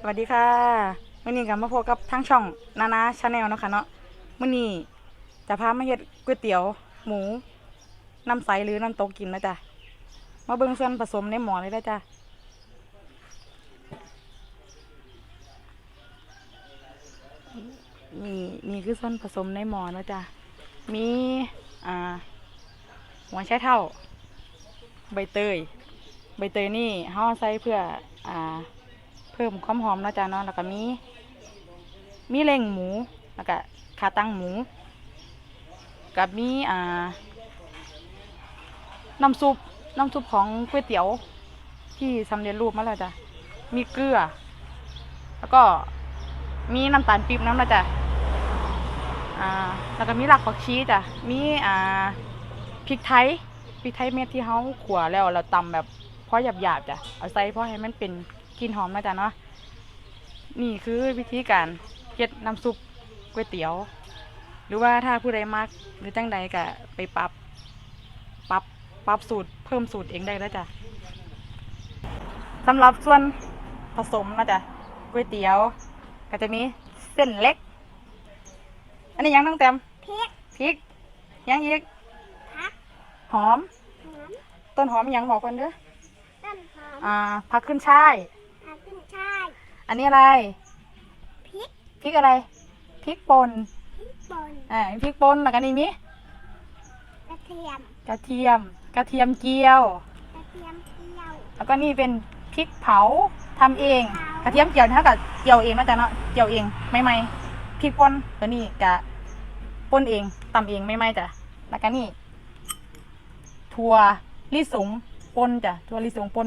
สวัสดีค่ะมื่อนี้กับมาพบกับทั้งช่องนานาชาแนลเนาะค่ะเนาะมื่อนี้จะพามาเฮ็ดก๋วยเตี๋ยว หมูน้ำใสหรือน้ำตกกินนะจ๊ะมาเบิ่งส่วนผสมในหม้อเลยนะจ๊ะนี่นี่คือส่วนผสมในหม้อนะจ๊ะมีอ่าหัวไชเท้า ใบเตย ใบเตยนี่เฮาใส่เพื่ออ่า พิ่มความหอมเนาะจ๊ะเนาะแล้วก็มี มีเล้งหมู แล้วก็ขาตั้งหมู กับมีอ่า น้ำซุป น้ำซุปของก๋วยเตี๋ยว ที่สำเร็จรูปมาแล้วจ้ะ มีเกลือ แล้วก็มีน้ำตาลปี๊บน้ำนะจ๊ะอ่า แล้วก็มีหลักผักชีจ้ะ มีอ่าพริกไทยพริกไทยเม็ดที่เฮาขัวแล้วเราตำแบบพอหยาบๆจ้ะ เอาใส่พอให้มันเป็น กลิ่นหอมนะจ๊ะเนาะนี่คือวิธีการเฮ็ดน้ำซุปก๋วยเตี๋ยว หรือว่าถ้าผู้ใดมักหรือจังใดก็ไปปรับปรับปรับสูตรเพิ่มสูตรเองได้แล้วจ้ะสำหรับส่วนผสมนะจ๊ะก๋วยเตี๋ยว ก็จะมีเส้นเล็ก อันนี้ยังต้องเต็มพริกพริกยังอีกผักหอมหอม ต้นหอมยังบอกกันเด้อต้นหอมอ่าผักขึ้นช่ายผักขึ้นช่าย อันนี้อะไรพริกพริกอะไรพริกป่นพริกป่นอ่าพริกป่นแล้วก็นี่มีกระเทียมกระเทียมกระเทียมเจียวกระเทียมเจียว แล้วก็นี่เป็นพริกเผาทำเอง กระเทียมเจียวเท่ากับเจียวเองนะจ๊ะเนาะเจียวเองไม่ไม่พริกป่นตัวนี้กะป่นเองตำเองไม่ไม่จ้ะแล้วก็นี่ถั่วลิสงป่นจ้ะถั่วลิสงป่น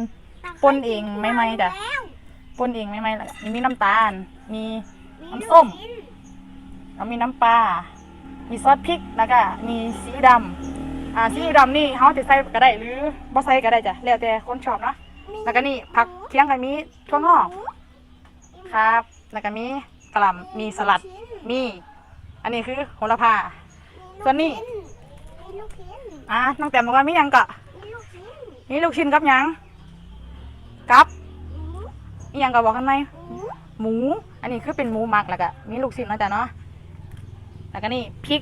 ป่นเองไม่ไหมจ้ะแล้ว ป่นเองไม่ไม่แล้วก็มีน้ำตาล มีมีน้ำส้มลูกชิ้นแล้วมีน้ำปลา มีซอสพริก แล้วก็มีซีอิ๊วดำอ่าซีอิ๊วดำนี่เขาจะใส่ก็ได้หรือบ่ใส่ก็ได้จ้ะ แล้วแต่คนชอบเนาะ แล้วก็นี่ผักเคียงกันมีถั่วงอกครับ แล้วก็มีกระหล่ำมีสลัด มี อันนี้คือโหระพา ส่วนนี้มีลูกชิ้นอะน้องแต้มบอกว่ามีหยังกะมีลูกชิ้นมีลูกชิ้นกับหยังกับหมู อีหยังก็บอกกันไหมหมูหมู อันนี้คือเป็นหมูหมักแล้วก็มีลูกชิ้นนาะจ๊ะเนาะแล้วก็นี่พริก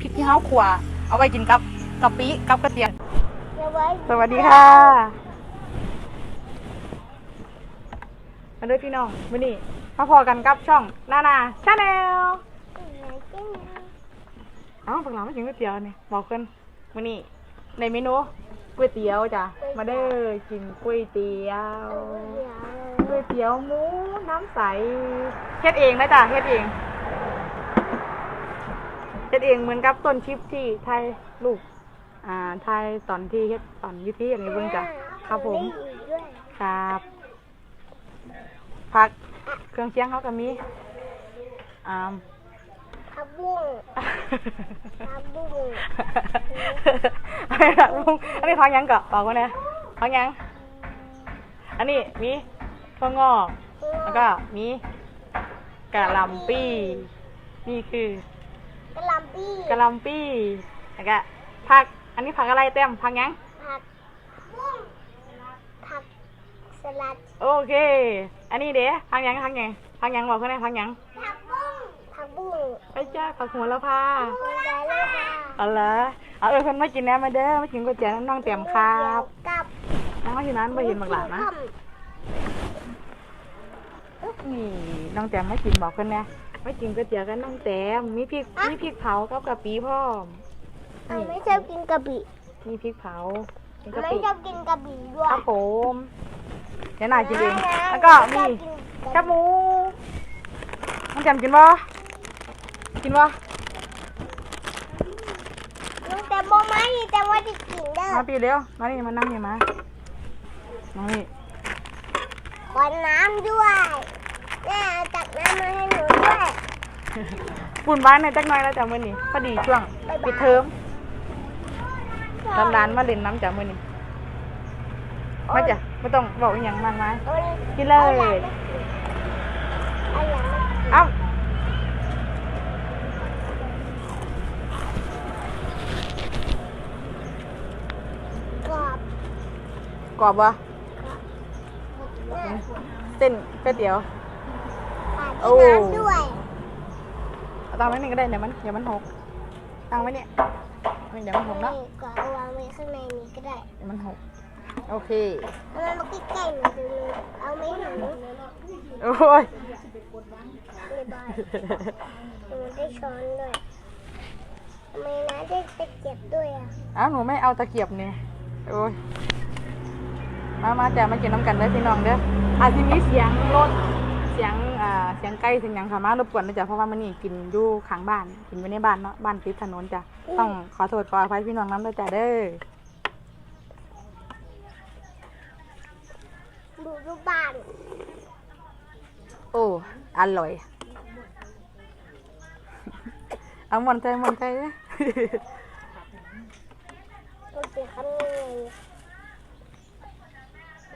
พริกที่เขาขัวเอาไว้กินกับกะปิกับกระเทียมเดี๋ยวสวัสดีค่ะ มาด้วยพี่น้องวันนี้มาพอกันกับช่องนานาชาแนลเอ้าพวกเราไม่กินก๋วยเตี๋ยวนี่บอกเพื่อนวันนี้ในเมนูก๋วยเตี๋ยวจ้ะมาเด้อกินก๋วยเตี๋ยว วก๋วยเตี๋ยวหมูน้ำใสเฮ็ดเองนะจ๊ะเฮ็ดเองเฮ็ดเองเหมือนกับต้นคลิปที่ไทยลูก อ่าไทยตอนที่เฮ็ดตอนอยุที่อย่างนี้เบิ่งจ้ะครับผมมีอีกด้วยครับผักเครื่องเคียงเขาก็มีอ่าผักบุ้งผักบุ้งอะไรนะลุงอันนี้พักยังเกาะบอกว่าเนี่ยพักยังอันนี้มี ถั่วงอก แล้วก็มีกะหล่ำปี้ นี่คือกระหล่ำปีกะหล่ำปี้แล้วก็ผัก อันนี้ผักอะไรเต็มผักยังผักบุ้งผักสลัด โอเค อันนี้เด้ผักยังผักยังผักยังบอกเขาเนี่ยผักยังผักบุ้งผักบุ้งไปจ้าผักหัวละพาคนใหญ่เลยค่ะเอาละเอาเออเพิ่นมากินแหน่มาเด้อมากินก๋วยเตี๋ยวน้องเต็มครับกับน้องมาที่นั้นไปเห็นบักหลานนะ นี่น้องแต้มมากินบอกเพิ่นแหน่มากินก๋วยเตี๋ยวกันน้องแต้มมีพริกมีพริกเผากับกะปิพร้อมเอาไม่ชอบกินกะปิมีพริกเผามีกะไม่ปิชอบกินกะปิด้วยครับผมเดี๋ยวหน่ายกินเองแล้วก็มี แคบหมูน้องแต้มกินบ่กินบ่ลุงแต่โมไม่แต่ว่าจะกินเด้อมาปีเร็ว มานี่มานั่งนี่มาน้องนี่ขอน้ำด้วย แม่เอาตักน้ำมาให้หนูด้วยปุ่นบ้านในอยจักหน่อยแล้วจ้ะมื้อนี้พอดีช่วงปิดเทอมร้านๆมาเล่นน้ำจ้ะมื้อนี้มาจ้ะไม่ต้องบอกอหย่างมากมายเอากินเลยเอาอย่างไม่กินเอาอย่างไม่กินเอ้ากรอบกรอบวะแม่เส้นก๋วยเตี๋ยวแโอ้น้ำด้วยเอาตั้งไว้นี่ก็ได้เดี๋ยวมันเดี๋ยวมันหกตั้งไว้เนี่ยนี่เดี๋ยวมันหกเนาะนี่ก็เอาวางไว้ข้างในนี้ก็ได้เดี๋ยวมันหกโอเคเอามันมาใกล้ๆหนูดูเอาไหมหนูโอ้ยเรียบร้อยหนูได้ช้อนด้วยทำไมน้าได้ตะเกียบด้วยอะอ้าวหนูไม่เอาตะเกียบเนี่ยโอ้ยมามาจะมากินน้ำกันเด้อพี่น้องเด้ออาจจะมีเสียงรถ เสียงอ่าเสียงไก่เสียงหยังค่ะมารบกวนนะจ๊ะเพราะว่ามันนี่กินอยู่ข้างบ้านกินอยู่ในบ้านเนาะบ้านติดถนนจ้ะต้องขอโทษขออภัยพี่น้องน้ำด้วยจ้ะเด้อ ดูรูปบ้านโอ้ อร่อย เอาหมอนใจหมอนใจเด้อมันเป็นคำยังไง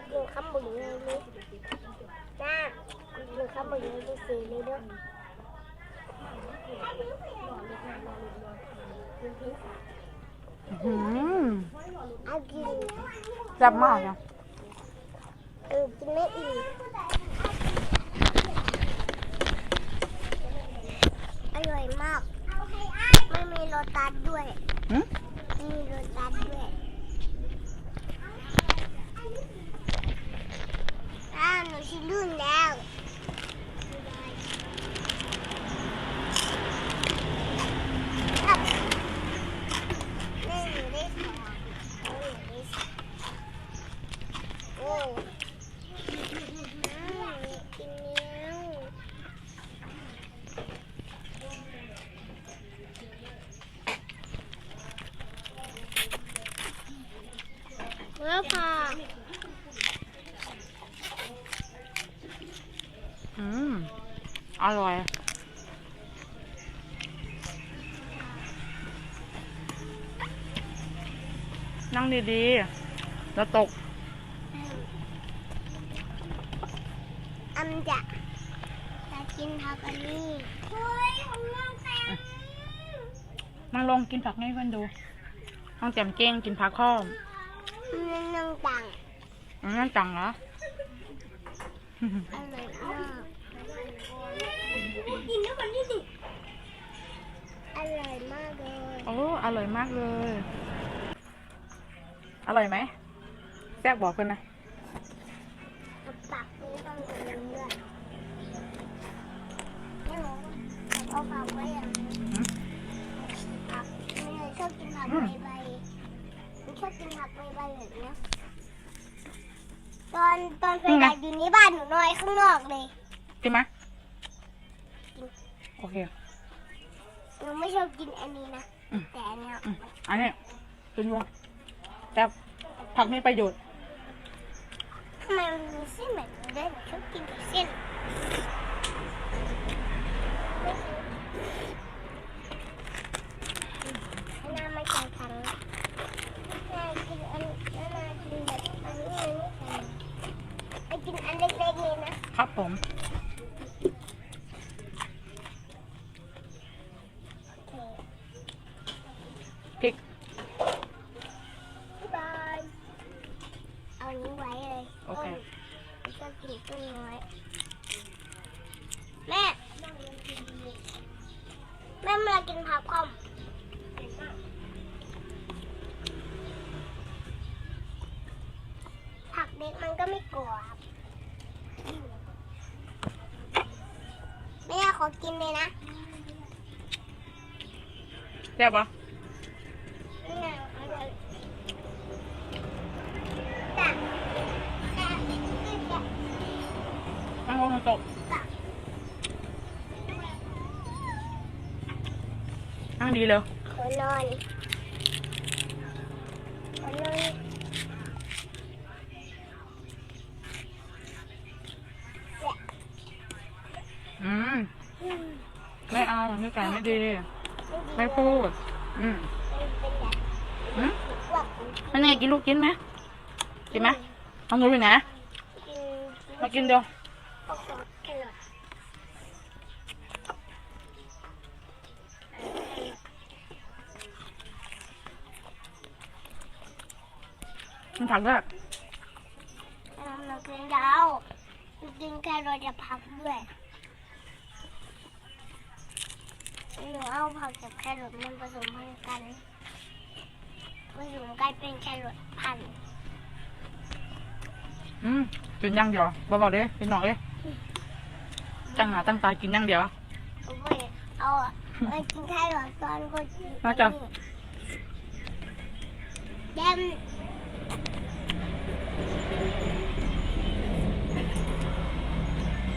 เป็นคำบุญยังไงนี่น้า เป็นคำบุญยังไงสีเลยด้วยหืมเอากินแซ่บมากอะเออกินไม่อิ่มอร่อยมาก ไม่มีโรตัสด้วยหืมมีโรตัสด้วยอ้าวหนูชิลื่นแล้วครับแม่หนูได้ของแม่หนูได้ของโอ้อืมกินแล้ว แล้วค่ะอืม อร่อย นั่งดีๆ แล้วตก อันจะจะกินผักอันนี้เฮ้ยของน้องแตงมาลองกินผักให้เพื่อนดูน้องแจ่มเก้งกินผักข้อม น้องน้องตังอืมนั่นจังเหรอ อร่อยมากกินด้วยกันนี่ดิอร่อยมากเลยโอ้ อร่อยมากเลย อร่อยไหมแซ่บบอกเพื่อนนะเอาปักไม่ต้องกินด้วยไม่รู้เอาผักไว้อะหืมผักไม่เลยชอบกินผักใบใบหนู ชอบกินผักใบใบแบบเนี้ยตอนตอนไปดักอยู่ในบ้านหนูนอนข้างนอกเลย กินไหมโอเคหนูไม่ชอบกินอันนี้นะอืมแต่อันเนี้ยอืมอันนี้กินวัวแต่ผักมีประโยชน์ทำไมมันมีเส้นแบบนี้ด้วยหนูชอบกินแต่เส้นอันนั้นไม่ใช่ครั้งน่ากินอันน่ากินแบบอันนี้อันนี้ใส่ไปกินอันเล็กๆเลยนะ ครับผมพริกบาย เอานี้ไว้เลยโอเคก็กินต้นน้อย แม่ แม่มากินผักคอมผักเด็กมันก็ไม่กรอบแม่ขอ กินเลยนะแซ่บปะแม่เอาเลยจ้ะจ้ะจ้ะนั่งลงตกจ้ะนั่งดีเลยขอนอนขอนอน อืม อืม ไม่เอา นิสัยไม่ดี ไม่พูด อืมเป็นแบบอืมอ้วกนั่ไงกินลูกกินไหมกินไหมเอาหนูอยู่ไหนกินมากินเดี๋ยวครอทมันผักด้วยแล้วเรากินยาวกินแครอทจะพักด้วย หนูเอาผักกับแครอทมันผสมกันผสมกันเป็นแครอทพันธุ์อืมกินอย่างเดียวบอกๆเลยเป็นน้องเลยจังหาตั้งตากินอย่างเดียวโอ้ยเอาอะเอากินแครอทตอนก็กินน่าจะแดม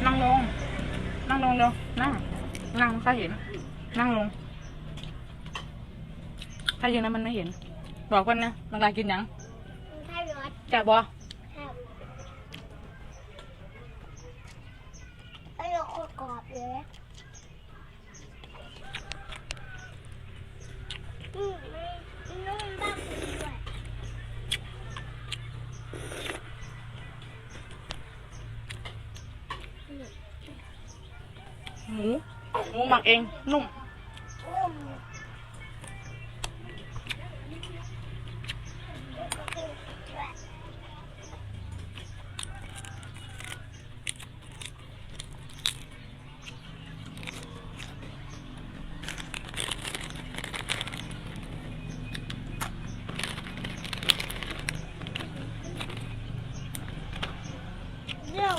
นั่งลง นั่งลงเร็วนั่งนั่งถ้าเห็น นั่งลง ถ้ายืนนั้นมันไม่เห็น บอกคนนะมันกลายกินหยังกินแครอทจะบอครับไอ้เราโคตรกรอบเลยอืมมันนุ่มบ้างด้วยหมู หมูหมักเอง นุ่ม นุ่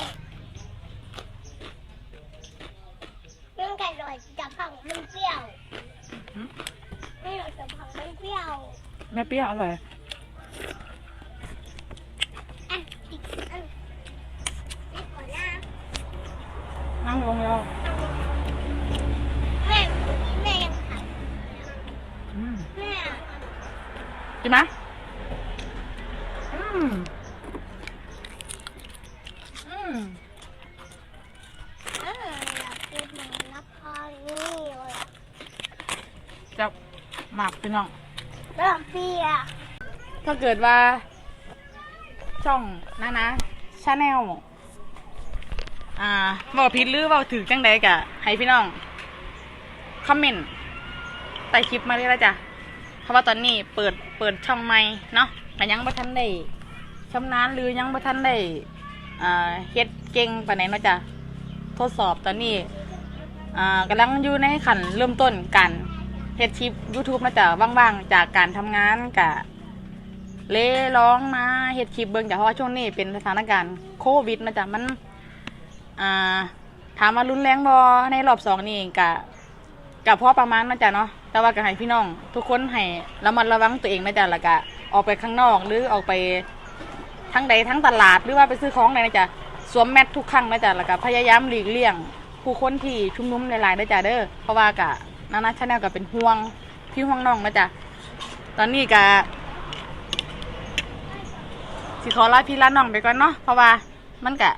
ม่เปรี้ยวอร่อยอะอีกอันอีกก่อนนะนั่งลงเร็วแม่แม่ยังทอืมำแม่กินไหมอืมอืมเอออยากกินหมูนับพอนี่เลยจะหมักพี่น้อง เริ่มเปียถ้าเกิดว่า ช่องนะนะชาแนลอ่าบอกผิดหรือเว่าถือจังใดกะให้พี่น้อง คอมเมนต์ใต้คลิปมาเลยละจ้ะ เพราะว่าตอนนี้เปิดเปิดช่องใหม่เนาะแต่ยังบ่ทันได้ชำนาญหรือยังบ่ทันได้อ่าเฮ็ดเก่งปานไหนเนาะจ้ะ ทดสอบตอนนี้อ่ากำลังอยู่ในขั้นเริ่มต้นการ เฮ็ดคลิป YouTube นะจ๊ะว่างๆ จากการทำงานกะเล่ร้องมาเฮ็ดคลิปเบิ่งจ้ะเพราะว่าช่วงนี้เป็นสถานการณ์โควิดนะจ๊ะมันอ่าถามว่ารุนแรงบ่ในรอบสองนี่กะกะพอประมาณนะจ๊ะเนาะแต่ว่าก็ให้พี่น้อง ทุกคนให้ระมัดระวังตัวเองนะจ๊ะแล้วก็ออกไปข้างนอกหรือออกไปทั้งใดทั้งตลาดหรือว่าไปซื้อของใดนะจ๊ะสวมแมสทุกครั้งนะจ๊ะแล้วก็พยายามหลีกเลี่ยง ผู้คนที่ชุมนุมหลายๆนะจ๊ะเด้อเพราะว่ากะ นานาชาแนลก็เป็นห่วง พี่ห่วงน้องนะจ๊ะ ตอนนี้กะสิขอลาพี่ลาน้องไปก่อนเนาะเพราะว่ามันกะ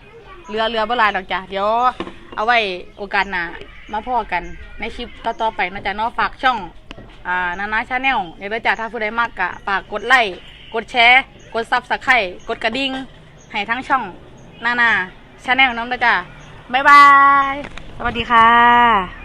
เรือเรือโบราณดอกจ้ะเดี๋ยวเอาไว้โอกาสหน้ามาพ่อกันในคลิปต่อๆไปนะจ๊ะเนาะฝากช่องอ่านานาชาแนลเดี๋ยวจ้ะถ้าผู้ใดมากกะฝากกดไลค์กดแชร์ กดซับสไครต์กดกระดิ่งให้ทั้งช่องนานาชาแนลน้องนะจ๊ะบ๊ายบาย สวัสดีค่ะ